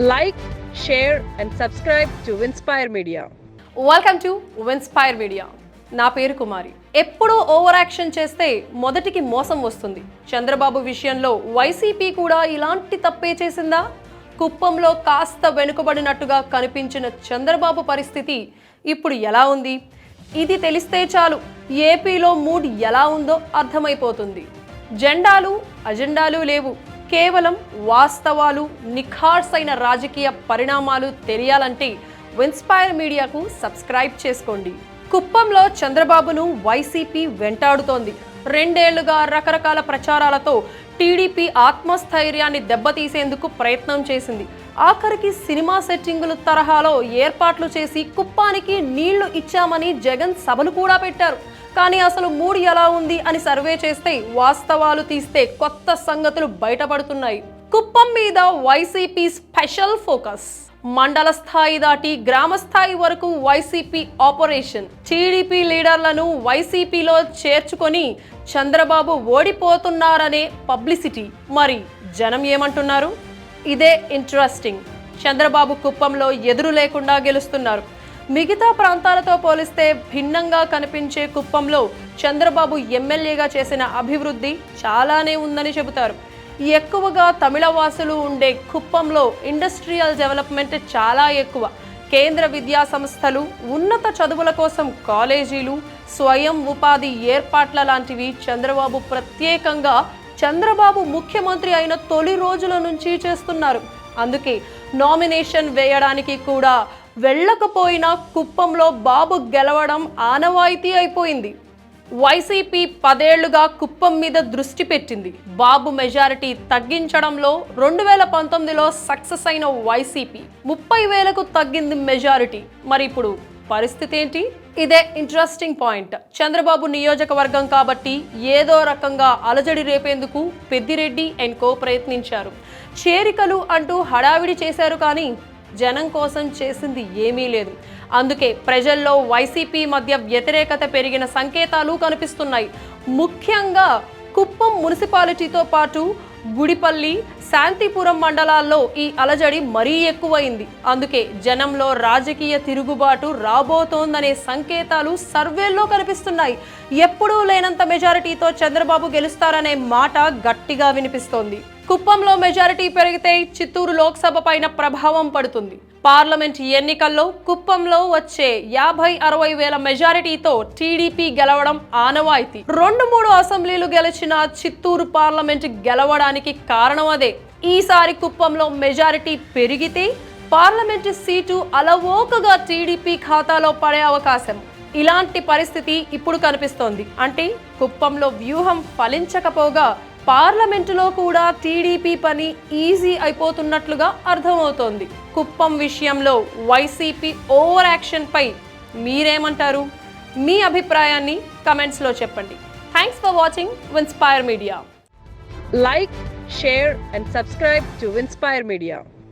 Like share and subscribe to Inspire Media welcome to Inspire Media నా పేరు కుమారి. ఎప్పుడూ over action చేస్తే మొదటికి మోసం వస్తుంది. చంద్రబాబు విషయంలో వైసీపీ కూడా ఇలాంటి తప్పే చేసిందా? కుప్పంలో కాస్త వెనుకబడినట్టుగా కనిపించిన చంద్రబాబు పరిస్థితి ఇప్పుడు ఎలా ఉంది? ఇది తెలిస్తే చాలు ఏపీలో మూడ్ ఎలా ఉందో అర్థమైపోతుంది. జెండాలు అజెండాలు లేవు. కేవలం వాస్తవాలు నిఖార్సైన రాజకీయ పరిణామాలు తెలియాలంటే ఇన్స్పైర్ మీడియాకు సబ్స్క్రైబ్ చేసుకోండి. కుప్పంలో చంద్రబాబును వైసీపీ వెంటాడుతోంది. రెండేళ్ళుగా రకరకాల ప్రచారాలతో టీడీపీ ఆత్మస్థైర్యాన్ని దెబ్బతీసేందుకు ప్రయత్నం చేసింది. ఆఖరికి సినిమా సెట్టింగులు తరహాలో ఏర్పాట్లు చేసి కుప్పానికి నీళ్ళు ఇచ్చామని జగన్ సభలు కూడా పెట్టారు. కానీ అసలు మూడ్ ఎలా ఉంది అని సర్వే చేస్తే వాస్తవాలు తీస్తే కొత్త సంగతులు బయటపడుతున్నాయి. కుప్పం మీద వైసీపీ స్పెషల్ ఫోకస్. మండల స్థాయి దాటి గ్రామ స్థాయి వరకు వైసీపీ ఆపరేషన్. టీడీపీ లీడర్లను వైసీపీలో చేర్చుకొని చంద్రబాబు ఓడిపోతున్నారనే పబ్లిసిటీ. మరి జనం ఏమంటున్నారు? ఇదే ఇంట్రెస్టింగ్. చంద్రబాబు కుప్పంలో ఎదురు లేకుండా గెలుస్తున్నారు. మిగతా ప్రాంతాలతో పోలిస్తే భిన్నంగా కనిపించే కుప్పంలో చంద్రబాబు ఎమ్మెల్యేగా చేసిన అభివృద్ధి చాలానే ఉందని చెబుతారు. ఎక్కువగా తమిళ వాసులు ఉండే కుప్పంలో ఇండస్ట్రియల్ డెవలప్మెంట్ చాలా ఎక్కువ. కేంద్ర విద్యా సంస్థలు ఉన్నత చదువుల కోసం కాలేజీలు స్వయం ఉపాధి ఏర్పాట్ల లాంటివి చంద్రబాబు ప్రత్యేకంగా చంద్రబాబు ముఖ్యమంత్రి అయిన తొలి రోజుల నుంచి చేస్తున్నారు. అందుకే నామినేషన్ వేయడానికి కూడా వెళ్ళకపోయినా కుప్పంలో బాబు గెలవడం ఆనవాయితీ అయిపోయింది. వైసీపీ పదేళ్ళుగా కుప్పం మీద దృష్టి పెట్టింది. బాబు మెజారిటీ తగ్గించడంలో రెండు వేల పంతొమ్మిదిలో సక్సెస్ అయిన వైసీపీ ముప్పై వేలకు తగ్గింది మెజారిటీ. మరి ఇప్పుడు పరిస్థితి ఏంటి? ఇదే ఇంట్రెస్టింగ్ పాయింట్. చంద్రబాబు నియోజకవర్గం కాబట్టి ఏదో రకంగా అలజడి రేపేందుకు పెద్దిరెడ్డి అండ్ కో ప్రయత్నించారు. చేరికలు అంటూ హడావిడి చేశారు కానీ జనం కోసం చేసింది ఏమీ లేదు. అందుకే ప్రజల్లో వైసీపీ మధ్య వ్యతిరేకత పెరిగిన సంకేతాలు కనిపిస్తున్నాయి. ముఖ్యంగా కుప్పం మున్సిపాలిటీతో పాటు గుడిపల్లి శాంతిపురం మండలాల్లో ఈ అలజడి మరీ ఎక్కువైంది. అందుకే జనంలో రాజకీయ తిరుగుబాటు రాబోతోందనే సంకేతాలు సర్వేల్లో కనిపిస్తున్నాయి. ఎప్పుడూ లేనంత మెజారిటీతో చంద్రబాబు గెలుస్తారనే మాట గట్టిగా వినిపిస్తోంది. కుప్పంలో మెజారిటీ పెరిగితే చిత్తూరు లోక్సభ పైన ప్రభావం పడుతుంది. పార్లమెంట్ ఎన్నికల్లో కుప్పంలో వచ్చే యాభై అరవై వేల మెజారిటీతో టీడీపీ గెలవడం ఆనవాయితీ. రెండు మూడు అసెంబ్లీలు గెలిచిన చిత్తూరు పార్లమెంట్ గెలవడానికి కారణం అదే. ఈసారి కుప్పంలో మెజారిటీ పెరిగితే పార్లమెంట్ సీటు అలవోకగా టీడీపీ ఖాతాలో పడే అవకాశం. ఇలాంటి పరిస్థితి ఇప్పుడు కనిపిస్తోంది. అంటే కుప్పంలో వ్యూహం ఫలించకపోగా పార్లమెంటులో కూడా టీడీపీ పని ఈజీ అయిపోతున్నట్లుగా అర్థమవుతోంది. కుప్పం విషయంలో వైసీపీ ఓవర్ యాక్షన్పై మీరేమంటారు? మీ అభిప్రాయాన్ని కమెంట్స్లో చెప్పండి. Thanks for watching Inspire Media like share and subscribe to Inspire Media